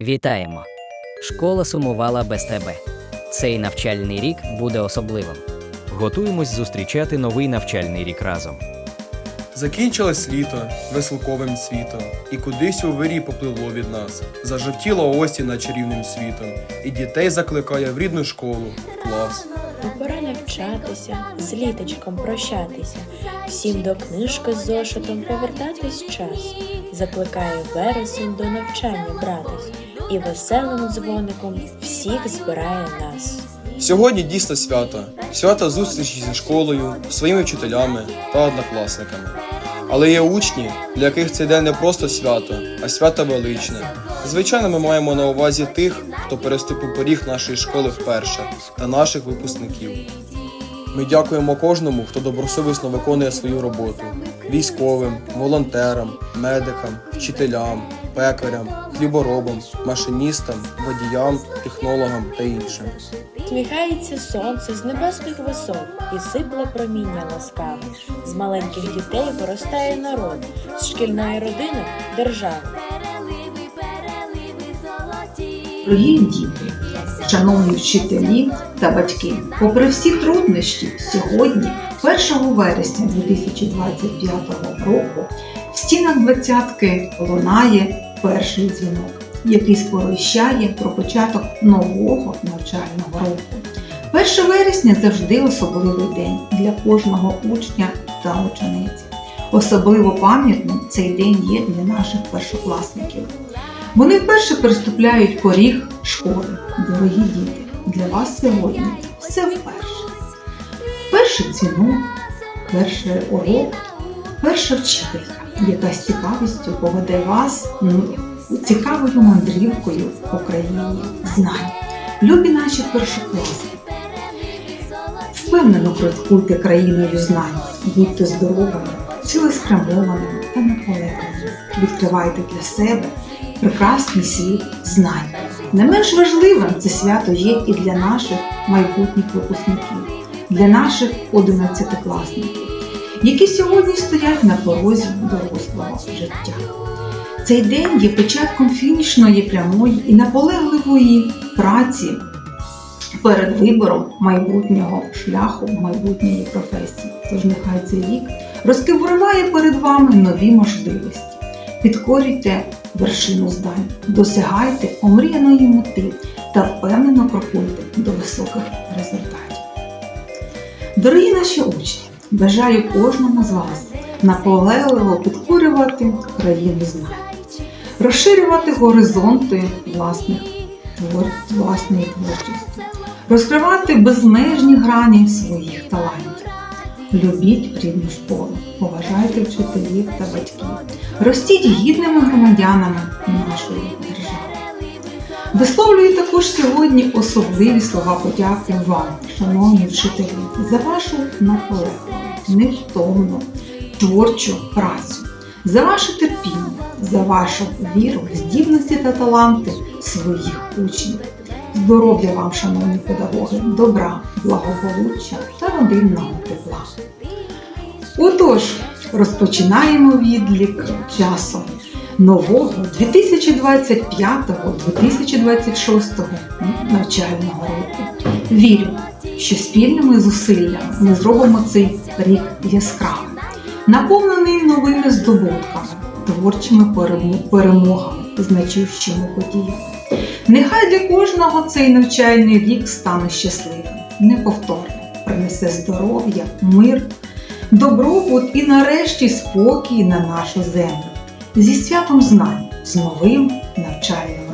Вітаємо! Школа сумувала без тебе. Цей навчальний рік буде особливим. Готуємось зустрічати новий навчальний рік разом. Закінчилось літо веселковим світом, і кудись у вирій попливло від нас. Зажовтіла осінь над чарівним світом, і дітей закликає в рідну школу, в клас. Пора навчатися, з літочком прощатися, всім до книжки з зошитом повертатись час. Закликає вересень до навчання братись, і веселим дзвоником всіх збирає нас. Сьогодні дійсно свято, свято зустрічі зі школою, своїми вчителями та однокласниками. Але є учні, для яких цей день не просто свято, а свято величне. Звичайно, ми маємо на увазі тих, хто переступив поріг нашої школи вперше, та наших випускників. Ми дякуємо кожному, хто добросовісно виконує свою роботу: військовим, волонтерам, медикам, вчителям, пекарям, хліборобам, машиністам, водіям, технологам та іншим. Сміхається сонце з небесних висот і сипле проміння ласкаве. З маленьких дітей виростає народ, з шкільної родини держава. Переливи, переливи золоті. Дорогі діти, шановні вчителі та батьки, попри всі труднощі, сьогодні, 1 вересня 2025 року, в стінах двадцятки лунає перший дзвінок, який сповіщає про початок нового навчального року. 1 вересня завжди особливий день для кожного учня та учениці. Особливо пам'ятним цей день є для наших першокласників. Вони вперше переступляють поріг школи. Дорогі діти, для вас сьогодні все вперше. Перший дзвінок, перший урок, перша вчителька, яка з цікавістю поведе вас ну, цікавою мандрівкою по країні знань. Любі наші першокласники, впевнено крокуйте країною знань, будьте здоровими, цілеспрямованими та наполегливими. Відкривайте для себе прекрасний світ знань. Не менш важливим це свято є і для наших майбутніх випускників, для наших одинадцятикласників, які сьогодні стоять на порозі дорослого життя. Цей день є початком фінішної прямої і наполегливої праці перед вибором майбутнього шляху, майбутньої професії. Тож нехай цей рік розкриває перед вами нові можливості. Підкорюйте вершину здань, досягайте омріяної мети та впевнено крокуйте до високих результатів. Дорогі наші учні, бажаю кожному з вас наполегливо підкорювати країну знань, розширювати горизонти власних власної творчості, розкривати безмежні грані своїх талантів. Любіть рідну школу, поважайте вчителів та батьків, ростіть гідними громадянами нашої держави. Висловлюю також сьогодні особливі слова подяки вам, шановні вчителі, за вашу наполегливу, невтомну, творчу працю, за ваше терпіння, за вашу віру, здібності та таланти своїх учнів. Здоров'я вам, шановні педагоги, добра, благополуччя та родинного тепла. Отож, розпочинаємо відлік часу нового 2025-2026 навчального року. Вірю, що спільними зусиллями ми зробимо цей рік яскравим, наповнений новими здобутками, творчими перемогами, значущими подіями. Нехай для кожного цей навчальний рік стане щасливим, неповторним, принесе здоров'я, мир, добробут і нарешті спокій на нашу землю. Зі святом знань, з новим навчальним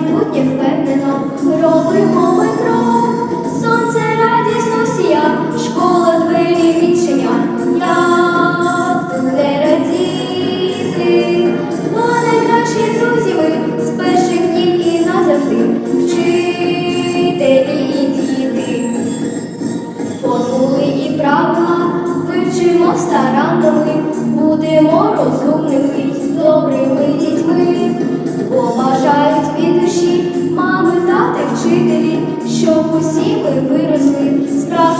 майбутнє впевнено. Робимо ми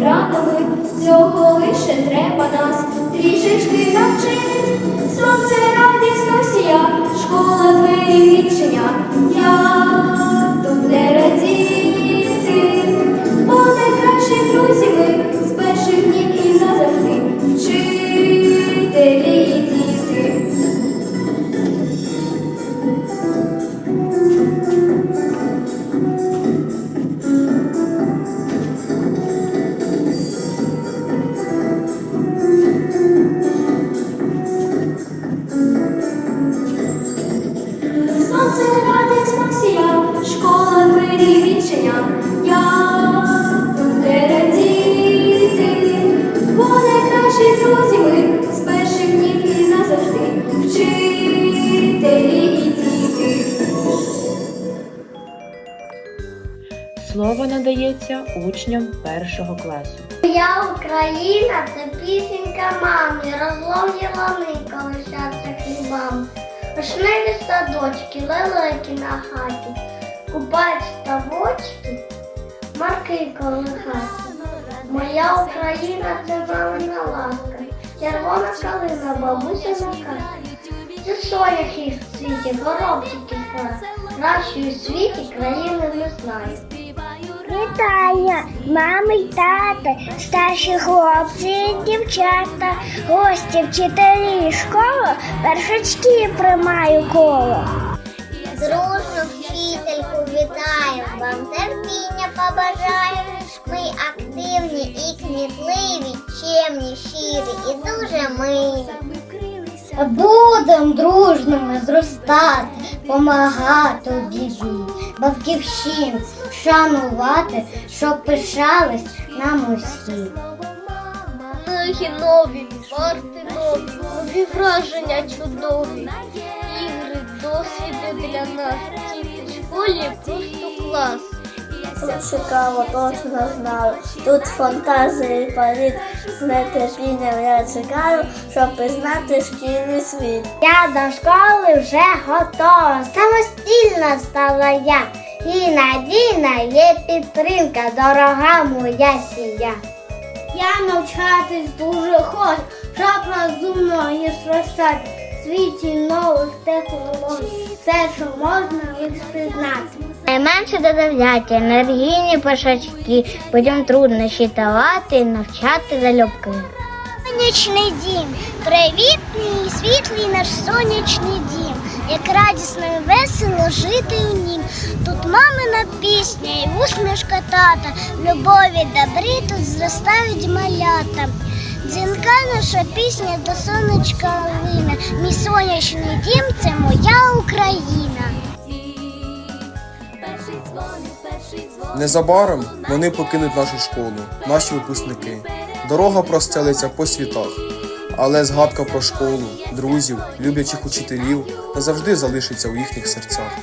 втратами, цього лише треба нас трішечки навчити. Сонце радісно сія, школа двері відчиня. Слово надається учням першого класу. Я Україна, це пісенька мамі, розломні лани колишаться хлібами. Вишневі садочки, лелеки на хаті, купають ставочки, марки колихаті. Моя Україна це мамина ласка, червона калина, бабуся на касі. Це соняхи в світі, горобчики фара, кращої в світі країни не знаю. Вітання, мами й тата, старші хлопці і дівчата, гості, вчителі школа, першачки приймаю коло. Дружну вчительку вітаю, вам терпіння побажаю. Ми активні і кмітливі, чемні, щирі і дуже милі. Будем дружними зростати, помагати біді, батьківщин шанувати, щоб пишались нам усі. Книги нові, парти нові, нові враження чудові. Ігри, досвіди для нас. Діти в школі просто клас. Цікаво, точно знаю. Тут фантазії політ з нетерпінням я чекаю, щоб пізнати шкільний світ. Я до школи вже готова, самостійна стала я. І надійна є підтримка, дорога моя сія. Я навчатись дуже хочу, щоб розумно і зростати. В світі нових технологій, все, що можна їх спізнати. Найменше додавляти, енергійні пошачки, потім труднощі давати, навчати залюбки. Сонячний дім, привітний світлий наш сонячний дім, як радісно і весело жити у нім. Тут мамина пісня і усмішка тата, любові добрі тут зростають малята. Дзвінка наша пісня до сонечка лине, мій сонячний дім це моя Україна. Незабаром вони покинуть нашу школу, наші випускники. Дорога простелиться по світах. Але згадка про школу, друзів, люблячих учителів назавжди залишиться у їхніх серцях.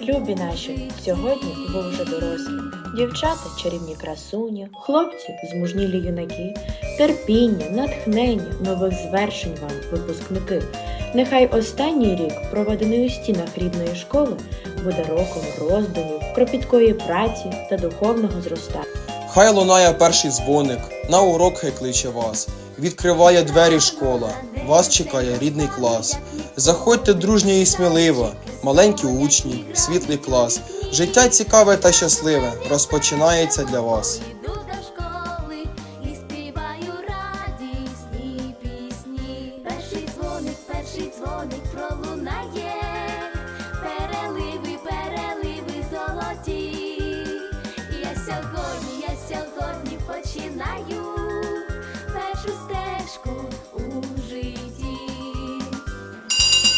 Любі наші, сьогодні ви вже дорослі. Дівчата чарівні красуні, хлопці змужнілі юнаки, терпіння, натхнення, нових звершень вам, випускники. Нехай останній рік, проведений у стінах рідної школи, буде роком роздумів, кропіткої праці та духовного зростання. Хай лунає перший дзвоник, на урок хай кличе вас. Відкриває двері школа, вас чекає рідний клас. Заходьте дружньо і сміливо, маленькі учні, світлий клас. Життя цікаве та щасливе розпочинається для вас. сьогодні, я сьогодні починаю першу стежку у житті.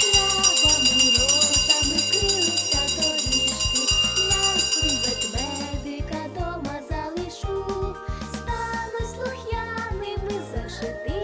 Травами, розами крився доріжки, як ведмедика дома залишу, стану слух'яними зашити.